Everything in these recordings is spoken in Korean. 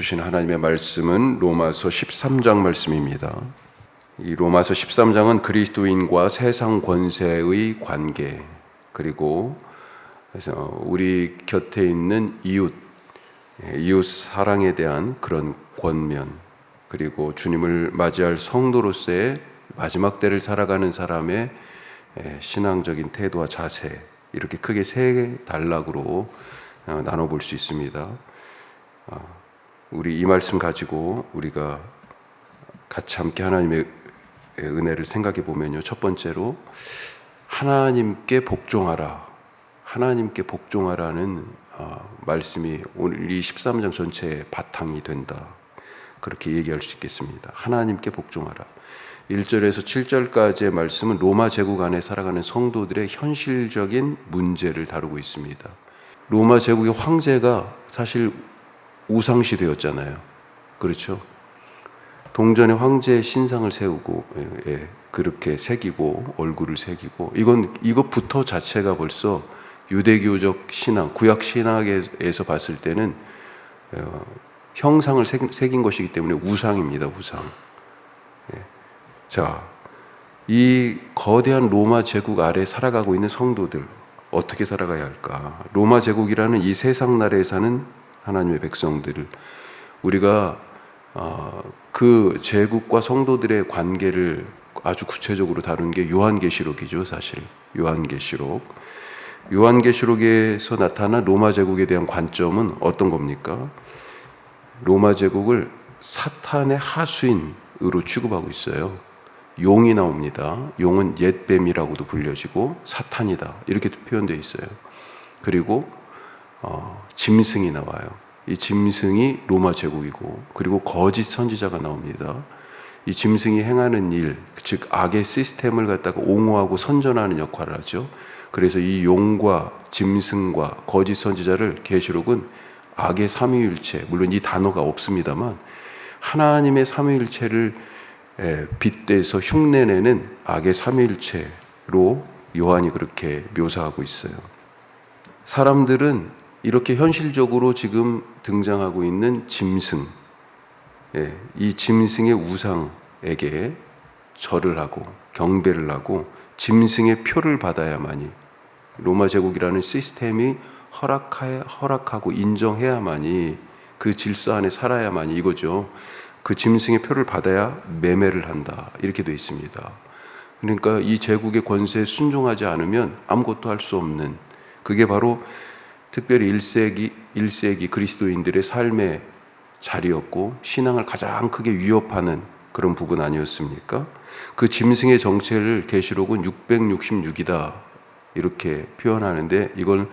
주신 하나님의 말씀은 로마서 13장 말씀입니다. 이 로마서 13장은 그리스도인과 세상 권세의 관계 그리고 그래서 우리 곁에 있는 이웃 이웃 사랑에 대한 그런 권면 그리고 주님을 맞이할 성도로서의 마지막 때를 살아가는 사람의 신앙적인 태도와 자세 이렇게 크게 세 단락으로 어, 나눠볼 수 있습니다. 어, 우리 이 말씀 가지고 우리가 같이 함께 하나님의 은혜를 생각해 보면요. 첫 번째로 하나님께 복종하라. 하나님께 복종하라는 어, 말씀이 오늘 이 13장 전체의 바탕이 된다. 그렇게 얘기할 수 있겠습니다. 하나님께 복종하라. 1절에서 7절까지의 말씀은 로마 제국 안에 살아가는 성도들의 현실적인 문제를 다루고 있습니다. 로마 제국의 황제가 사실 우상시 되었잖아요. 그렇죠? 동전에 황제의 신상을 세우고 예, 예, 그렇게 새기고 얼굴을 새기고 이건 이것부터 자체가 벌써 유대교적 신앙, 구약 신학에서 봤을 때는 어, 형상을 새긴 것이기 때문에 우상입니다. 우상. 예. 자, 이 거대한 로마 제국 아래 살아가고 있는 성도들 어떻게 살아가야 할까? 로마 제국이라는 이 세상 나라에 사는 하나님의 백성들을 우리가 어, 그 제국과 성도들의 관계를 아주 구체적으로 다룬 게 요한계시록이죠, 사실. 요한계시록. 요한계시록에서 나타난 로마 제국에 대한 관점은 어떤 겁니까? 로마 제국을 사탄의 하수인으로 취급하고 있어요. 용이 나옵니다. 용은 옛뱀이라고도 불려지고 사탄이다. 이렇게 표현되어 있어요. 그리고 어, 짐승이 나와요. 이 짐승이 로마 제국이고 그리고 거짓 선지자가 나옵니다. 이 짐승이 행하는 일, 즉 악의 시스템을 갖다가 옹호하고 선전하는 역할을 하죠. 그래서 이 용과 짐승과 거짓 선지자를 계시록은 악의 삼위일체, 물론 이 단어가 없습니다만 하나님의 삼위일체를 빗대서 흉내내는 악의 삼위일체로 요한이 그렇게 묘사하고 있어요. 사람들은 이렇게 현실적으로 지금 등장하고 있는 짐승, 예, 이 짐승의 우상에게 절을 하고 경배를 하고 짐승의 표를 받아야만이 로마 제국이라는 시스템이 허락하, 허락하고 인정해야만이 그 질서 안에 살아야만이 이거죠. 그 짐승의 표를 받아야 매매를 한다. 이렇게 되어 있습니다. 그러니까 이 제국의 권세에 순종하지 않으면 아무것도 할 수 없는 그게 바로 특별히 1세기 1세기 그리스도인들의 삶의 자리였고 신앙을 가장 크게 위협하는 그런 부분 아니었습니까? 그 짐승의 정체를 계시록은 666이다 이렇게 표현하는데 이걸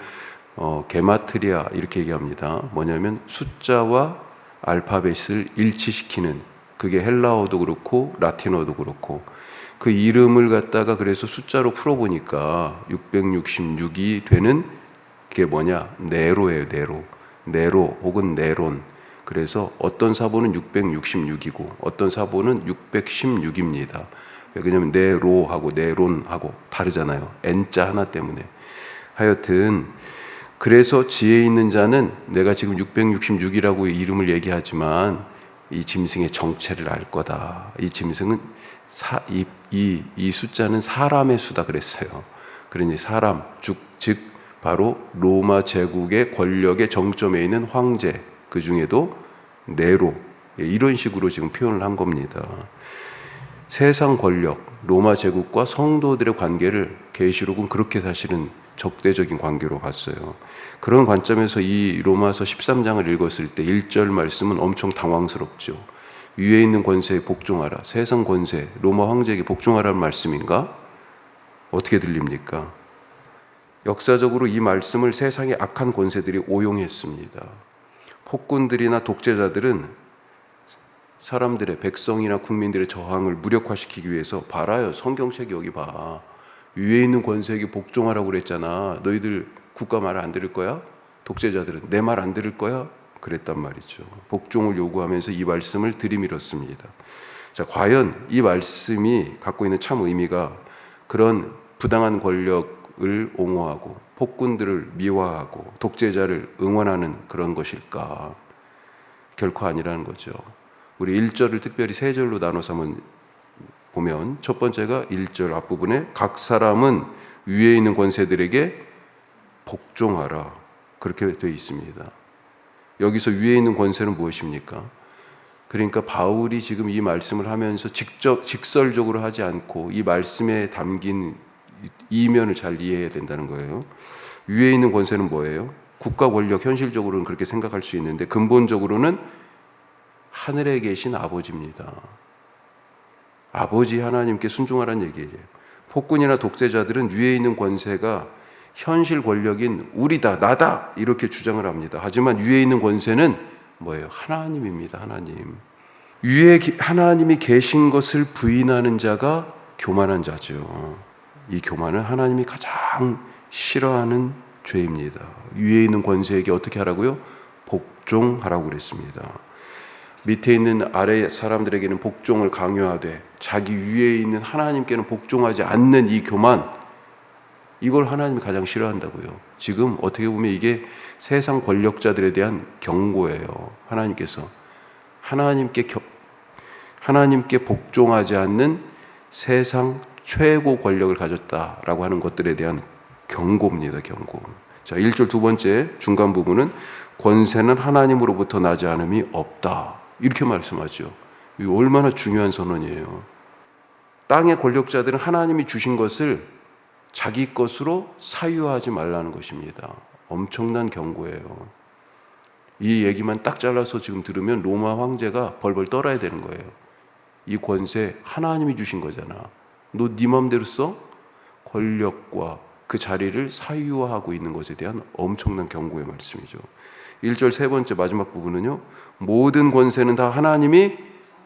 어, 게마트리아 이렇게 얘기합니다. 뭐냐면 숫자와 알파벳을 일치시키는 그게 헬라어도 그렇고 라틴어도 그렇고 그 이름을 갖다가 그래서 숫자로 풀어보니까 666이 되는 그게 뭐냐 네로예요 네로 네로 혹은 네론 그래서 어떤 사본은 666이고 어떤 사본은 616입니다. 왜냐하면 네로하고 네론하고 다르잖아요. n자 하나 때문에 하여튼 그래서 지혜 있는 자는 내가 지금 666이라고 이름을 얘기하지만 이 짐승의 정체를 알 거다. 이 짐승은 사, 이, 이, 이 숫자는 사람의 수다 그랬어요. 그러니 사람, 즉, 즉 바로 로마 제국의 권력의 정점에 있는 황제, 그 중에도 네로 예, 이런 식으로 지금 표현을 한 겁니다. 세상 권력, 로마 제국과 성도들의 관계를 계시록은 그렇게 사실은 적대적인 관계로 봤어요. 그런 관점에서 이 로마서 13장을 읽었을 때 1절 말씀은 엄청 당황스럽죠. 위에 있는 권세에 복종하라. 세상 권세, 로마 황제에게 복종하라는 말씀인가? 어떻게 들립니까? 역사적으로 이 말씀을 세상의 악한 권세들이 오용했습니다. 폭군들이나 독재자들은 사람들의 백성이나 국민들의 저항을 무력화시키기 위해서 봐라요. 성경책 여기 봐. 위에 있는 권세에게 복종하라고 그랬잖아. 너희들 국가 말 안 들을 거야? 독재자들은 내 말 안 들을 거야? 그랬단 말이죠. 복종을 요구하면서 이 말씀을 들이밀었습니다. 자, 과연 이 말씀이 갖고 있는 참 의미가 그런 부당한 권력 을 옹호하고 폭군들을 미화하고 독재자를 응원하는 그런 것일까? 결코 아니라는 거죠. 우리 1절을 특별히 세 절로 나눠서 한번 보면 첫 번째가 1절 앞부분에 각 사람은 위에 있는 권세들에게 복종하라. 그렇게 되어 있습니다. 여기서 위에 있는 권세는 무엇입니까? 그러니까 바울이 지금 이 말씀을 하면서 직접 직설적으로 하지 않고 이 말씀에 담긴 이면을 잘 이해해야 된다는 거예요. 위에 있는 권세는 뭐예요? 국가 권력 현실적으로는 그렇게 생각할 수 있는데 근본적으로는 하늘에 계신 아버지입니다. 아버지 하나님께 순종하라는 얘기예요. 폭군이나 독재자들은 위에 있는 권세가 현실 권력인 우리다, 나다 이렇게 주장을 합니다. 하지만 위에 있는 권세는 뭐예요? 하나님입니다. 하나님. 위에 하나님이 계신 것을 부인하는 자가 교만한 자죠. 이 교만은 하나님이 가장 싫어하는 죄입니다. 위에 있는 권세에게 어떻게 하라고요? 복종하라고 그랬습니다. 밑에 있는 아래 사람들에게는 복종을 강요하되 자기 위에 있는 하나님께는 복종하지 않는 이 교만 이걸 하나님이 가장 싫어한다고요. 지금 어떻게 보면 이게 세상 권력자들에 대한 경고예요. 하나님께서 하나님께 겨, 하나님께 복종하지 않는 세상 최고 권력을 가졌다라고 하는 것들에 대한 경고입니다. 경고. 자, 1절 두 번째 중간 부분은 권세는 하나님으로부터 나지 않음이 없다. 이렇게 말씀하죠. 이 얼마나 중요한 선언이에요. 땅의 권력자들은 하나님이 주신 것을 자기 것으로 사유하지 말라는 것입니다. 엄청난 경고예요. 이 얘기만 딱 잘라서 지금 들으면 로마 황제가 벌벌 떨어야 되는 거예요. 이 권세 하나님이 주신 거잖아. 너 네 맘대로 써? 권력과 그 자리를 사유화하고 있는 것에 대한 엄청난 경고의 말씀이죠. 1절 세 번째 마지막 부분은요. 모든 권세는 다 하나님이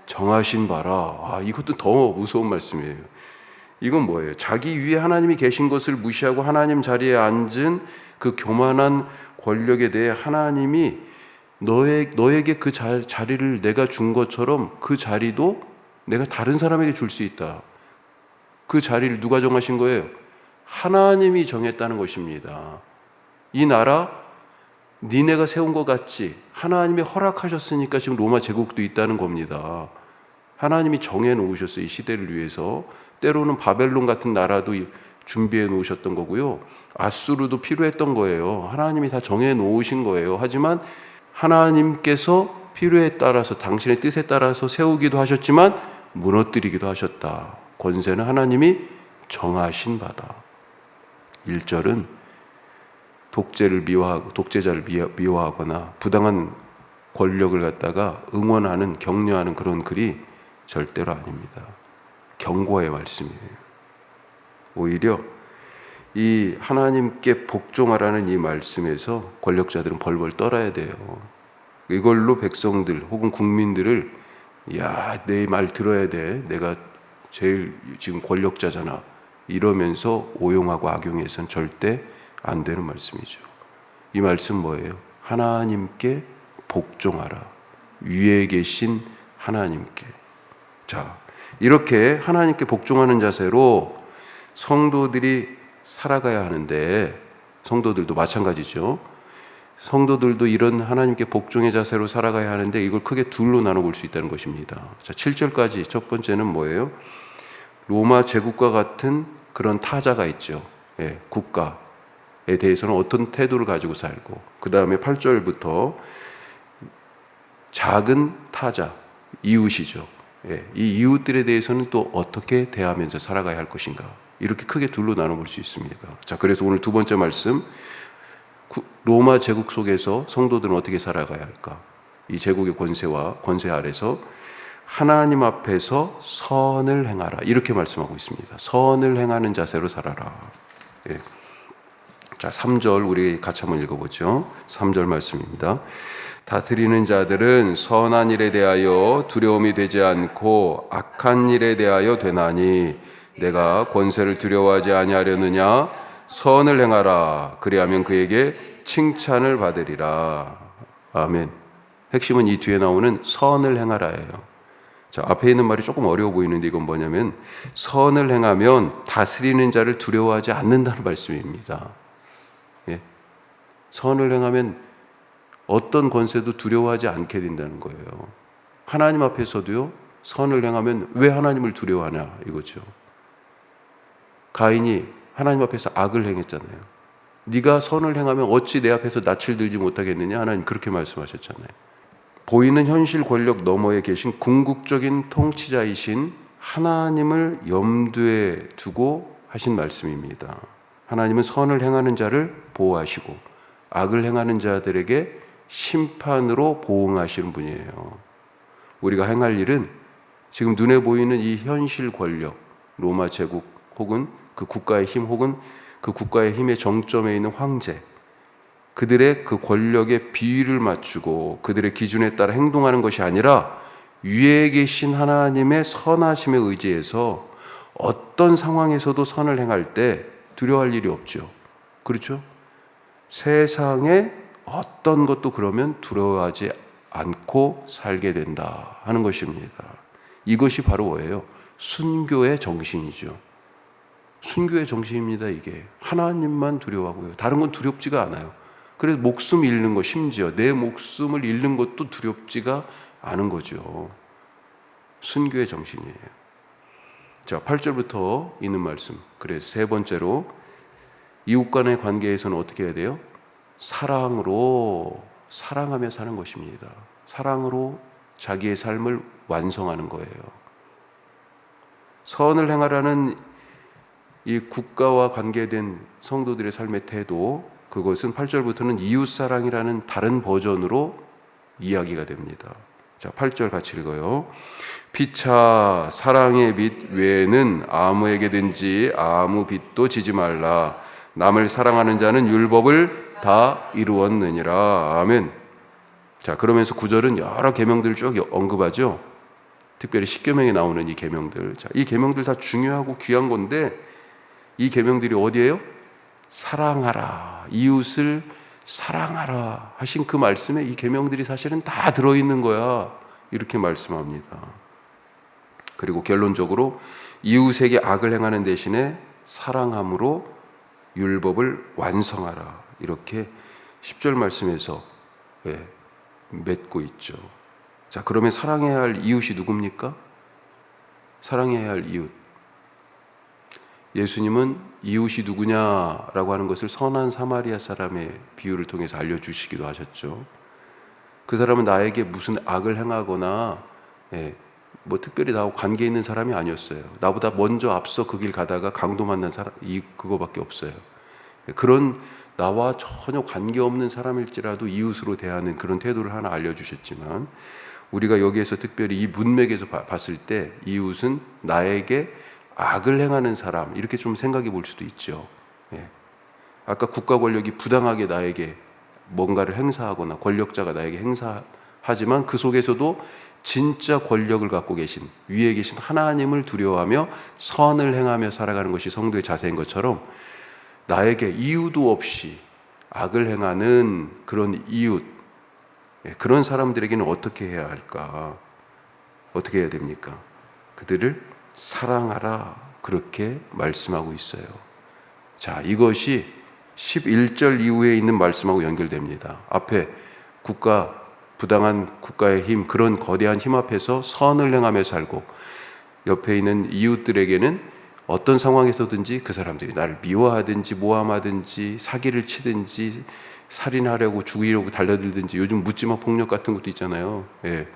정하신 바라. 아, 이것도 더 무서운 말씀이에요. 이건 뭐예요? 자기 위에 하나님이 계신 것을 무시하고 하나님 자리에 앉은 그 교만한 권력에 대해 하나님이 너의, 너에게 그 자, 자리를 내가 준 것처럼 그 자리도 내가 다른 사람에게 줄 수 있다. 그 자리를 누가 정하신 거예요? 하나님이 정했다는 것입니다. 이 나라 니네가 세운 것 같지 하나님이 허락하셨으니까 지금 로마 제국도 있다는 겁니다. 하나님이 정해 놓으셨어요. 이 시대를 위해서. 때로는 바벨론 같은 나라도 준비해 놓으셨던 거고요. 아수르도 필요했던 거예요. 하나님이 다 정해 놓으신 거예요. 하지만 하나님께서 필요에 따라서 당신의 뜻에 따라서 세우기도 하셨지만 무너뜨리기도 하셨다. 권세는 하나님이 정하신 바다. 1절은 독재를 미워하고 독재자를 미워하거나 부당한 권력을 갖다가 응원하는 격려하는 그런 글이 절대로 아닙니다. 경고의 말씀이에요. 오히려 이 하나님께 복종하라는 이 말씀에서 권력자들은 벌벌 떨어야 돼요. 이걸로 백성들 혹은 국민들을 야, 내 말 들어야 돼. 내가 제일 지금 권력자잖아. 이러면서 오용하고 악용해서는 절대 안 되는 말씀이죠. 이 말씀 뭐예요? 하나님께 복종하라. 위에 계신 하나님께. 자, 이렇게 하나님께 복종하는 자세로 성도들이 살아가야 하는데 성도들도 마찬가지죠. 성도들도 이런 하나님께 복종의 자세로 살아가야 하는데 이걸 크게 둘로 나눠 볼 수 있다는 것입니다. 자, 7절까지 첫 번째는 뭐예요? 로마 제국과 같은 그런 타자가 있죠. 예, 국가에 대해서는 어떤 태도를 가지고 살고 그 다음에 8절부터 작은 타자 이웃이죠. 예, 이 이웃들에 대해서는 또 어떻게 대하면서 살아가야 할 것인가 이렇게 크게 둘로 나눠볼 수 있습니다. 자, 그래서 오늘 두 번째 말씀 로마 제국 속에서 성도들은 어떻게 살아가야 할까? 이 제국의 권세와 권세 아래서 하나님 앞에서 선을 행하라 이렇게 말씀하고 있습니다. 선을 행하는 자세로 살아라. 예. 자, 3절 우리 같이 한번 읽어보죠. 3절 말씀입니다. 다스리는 자들은 선한 일에 대하여 두려움이 되지 않고 악한 일에 대하여 되나니 내가 권세를 두려워하지 아니하려느냐 선을 행하라 그리하면 그에게 칭찬을 받으리라 아멘 핵심은 이 뒤에 나오는 선을 행하라예요 자 앞에 있는 말이 조금 어려워 보이는데 이건 뭐냐면 선을 행하면 다스리는 자를 두려워하지 않는다는 말씀입니다 예. 선을 행하면 어떤 권세도 두려워하지 않게 된다는 거예요. 하나님 앞에서도요, 선을 행하면 왜 하나님을 두려워하냐 이거죠. 가인이 하나님 앞에서 악을 행했잖아요. 네가 선을 행하면 어찌 내 앞에서 낯을 들지 못하겠느냐 하나님 그렇게 말씀하셨잖아요. 보이는 현실 권력 너머에 계신 궁극적인 통치자이신 하나님을 염두에 두고 하신 말씀입니다. 하나님은 선을 행하는 자를 보호하시고 악을 행하는 자들에게 심판으로 보응하시는 분이에요. 우리가 행할 일은 지금 눈에 보이는 이 현실 권력, 로마 제국 혹은 그 국가의 힘 혹은 그 국가의 힘의 정점에 있는 황제, 그들의 그 권력에 비위를 맞추고 그들의 기준에 따라 행동하는 것이 아니라 위에 계신 하나님의 선하심에 의지해서 어떤 상황에서도 선을 행할 때 두려워할 일이 없죠. 그렇죠? 세상에 어떤 것도 그러면 두려워하지 않고 살게 된다 하는 것입니다. 이것이 바로 뭐예요? 순교의 정신이죠. 순교의 정신입니다, 이게. 하나님만 두려워하고요. 다른 건 두렵지가 않아요. 그래서 목숨 잃는 것, 심지어 내 목숨을 잃는 것도 두렵지가 않은 거죠. 순교의 정신이에요. 자, 8절부터 있는 말씀. 그래서 세 번째로 이웃 간의 관계에서는 어떻게 해야 돼요? 사랑으로 사랑하며 사는 것입니다. 사랑으로 자기의 삶을 완성하는 거예요. 선을 행하라는 이 국가와 관계된 성도들의 삶의 태도, 그것은 8절부터는 이웃사랑이라는 다른 버전으로 이야기가 됩니다. 자, 8절 같이 읽어요. 피차 사랑의 빛 외에는 아무에게든지 아무 빛도 지지 말라. 남을 사랑하는 자는 율법을 다 이루었느니라. 아멘. 자, 그러면서 구절은 여러 계명들을 쭉 언급하죠. 특별히 십계명에 나오는 이 계명들. 자, 이 계명들 다 중요하고 귀한 건데 이 계명들이 어디에요? 사랑하라. 이웃을 사랑하라 하신 그 말씀에 이 계명들이 사실은 다 들어 있는 거야. 이렇게 말씀합니다. 그리고 결론적으로 이웃에게 악을 행하는 대신에 사랑함으로 율법을 완성하라. 이렇게 10절 말씀에서 예, 맺고 있죠. 자, 그러면 사랑해야 할 이웃이 누굽니까? 사랑해야 할 이웃. 예수님은 이웃이 누구냐라고 하는 것을 선한 사마리아 사람의 비유를 통해서 알려주시기도 하셨죠. 그 사람은 나에게 무슨 악을 행하거나 예, 뭐 특별히 나하고 관계 있는 사람이 아니었어요. 나보다 먼저 앞서 그 길 가다가 강도 만난 사람 이 그거밖에 없어요. 그런 나와 전혀 관계 없는 사람일지라도 이웃으로 대하는 그런 태도를 하나 알려주셨지만 우리가 여기에서 특별히 이 문맥에서 봤을 때 이웃은 나에게 악을 행하는 사람 이렇게 좀 생각해 볼 수도 있죠. 예. 아까 국가 권력이 부당하게 나에게 뭔가를 행사하거나 권력자가 나에게 행사하지만 그 속에서도 진짜 권력을 갖고 계신 위에 계신 하나님을 두려워하며 선을 행하며 살아가는 것이 성도의 자세인 것처럼 나에게 이유도 없이 악을 행하는 그런 이웃 예, 그런 사람들에게는 어떻게 해야 할까? 어떻게 해야 됩니까? 그들을 사랑하라 그렇게 말씀하고 있어요. 자, 이것이 11절 이후에 있는 말씀하고 연결됩니다. 앞에 국가 부당한 국가의 힘 그런 거대한 힘 앞에서 선을 행하며 살고 옆에 있는 이웃들에게는 어떤 상황에서든지 그 사람들이 나를 미워하든지 모함하든지 사기를 치든지 살인하려고 죽이려고 달려들든지 요즘 묻지마 폭력 같은 것도 있잖아요. 예.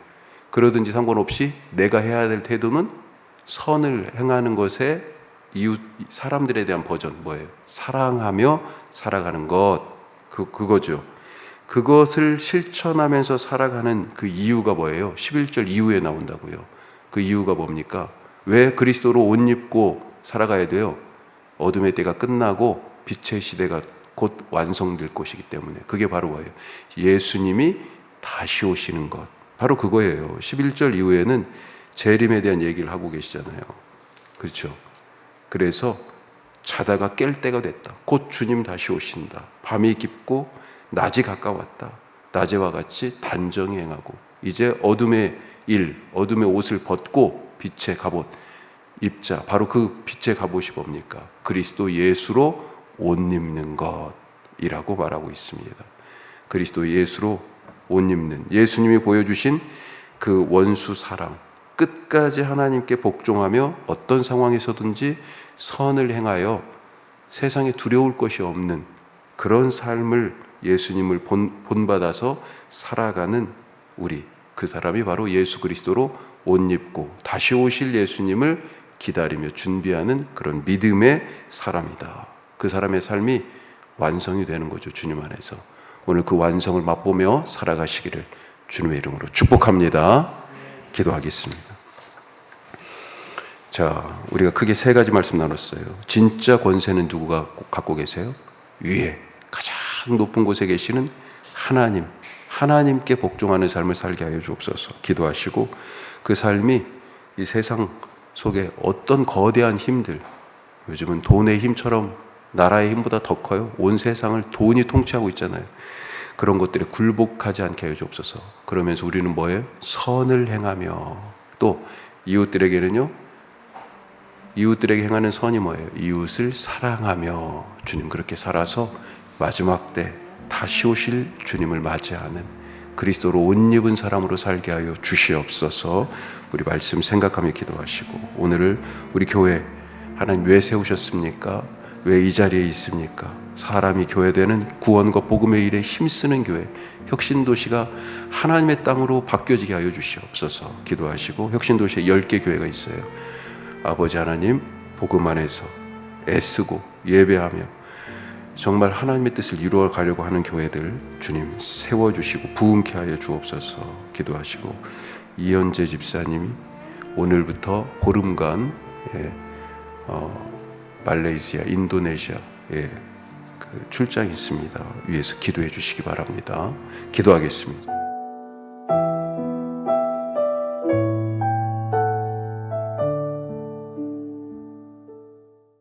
그러든지 상관없이 내가 해야 될 태도는 선을 행하는 것에 이웃 사람들에 대한 버전 뭐예요? 사랑하며 살아가는 것 그, 그거죠. 그것을 실천하면서 살아가는 그 이유가 뭐예요? 11절 이후에 나온다고요. 그 이유가 뭡니까? 왜 그리스도로 옷 입고 살아가야 돼요? 어둠의 때가 끝나고 빛의 시대가 곧 완성될 것이기 때문에 그게 바로 뭐예요? 예수님이 다시 오시는 것. 바로 그거예요. 11절 이후에는 재림에 대한 얘기를 하고 계시잖아요. 그렇죠? 그래서 자다가 깰 때가 됐다. 곧 주님 다시 오신다. 밤이 깊고 낮이 가까웠다. 낮에와 같이 단정히 행하고 이제 어둠의 일, 어둠의 옷을 벗고 빛의 갑옷 입자. 바로 그 빛의 갑옷이 뭡니까? 그리스도 예수로 옷 입는 것이라고 말하고 있습니다. 그리스도 예수로 옷 입는 예수님이 보여주신 그 원수 사랑 끝까지 하나님께 복종하며 어떤 상황에서든지 선을 행하여 세상에 두려울 것이 없는 그런 삶을 예수님을 본, 본받아서 살아가는 우리 그 사람이 바로 예수 그리스도로 옷 입고 다시 오실 예수님을 기다리며 준비하는 그런 믿음의 사람이다. 그 사람의 삶이 완성이 되는 거죠. 주님 안에서. 오늘 그 완성을 맛보며 살아가시기를 주님의 이름으로 축복합니다. 기도하겠습니다. 자, 우리가 크게 세 가지 말씀 나눴어요. 진짜 권세는 누구가 갖고 계세요? 위에 가장 높은 곳에 계시는 하나님, 하나님께 복종하는 삶을 살게 하여 주옵소서. 기도하시고 그 삶이 이 세상 속에 어떤 거대한 힘들, 요즘은 돈의 힘처럼 나라의 힘보다 더 커요. 온 세상을 돈이 통치하고 있잖아요. 그런 것들에 굴복하지 않게 하여 주옵소서. 그러면서 우리는 뭐예요? 선을 행하며 또 이웃들에게는요. 이웃들에게 행하는 선이 뭐예요? 이웃을 사랑하며 주님 그렇게 살아서 마지막 때 다시 오실 주님을 맞이하는 그리스도로 옷 입은 사람으로 살게 하여 주시옵소서. 우리 말씀 생각하며 기도하시고 오늘을 우리 교회 하나님 왜 세우셨습니까? 왜 이 자리에 있습니까? 사람이 교회되는 구원과 복음의 일에 힘쓰는 교회 혁신도시가 하나님의 땅으로 바뀌어지게 하여 주시옵소서. 기도하시고 혁신도시에 10개 교회가 있어요. 아버지 하나님 복음 안에서 애쓰고 예배하며 정말 하나님의 뜻을 이루어 가려고 하는 교회들 주님 세워 주시고 부흥케 하여 주옵소서. 기도하시고 이현재 집사님이 오늘부터 보름간 예, 어, 말레이시아, 인도네시아 예, 그 출장이 있습니다. 위에서 기도해 주시기 바랍니다. 기도하겠습니다.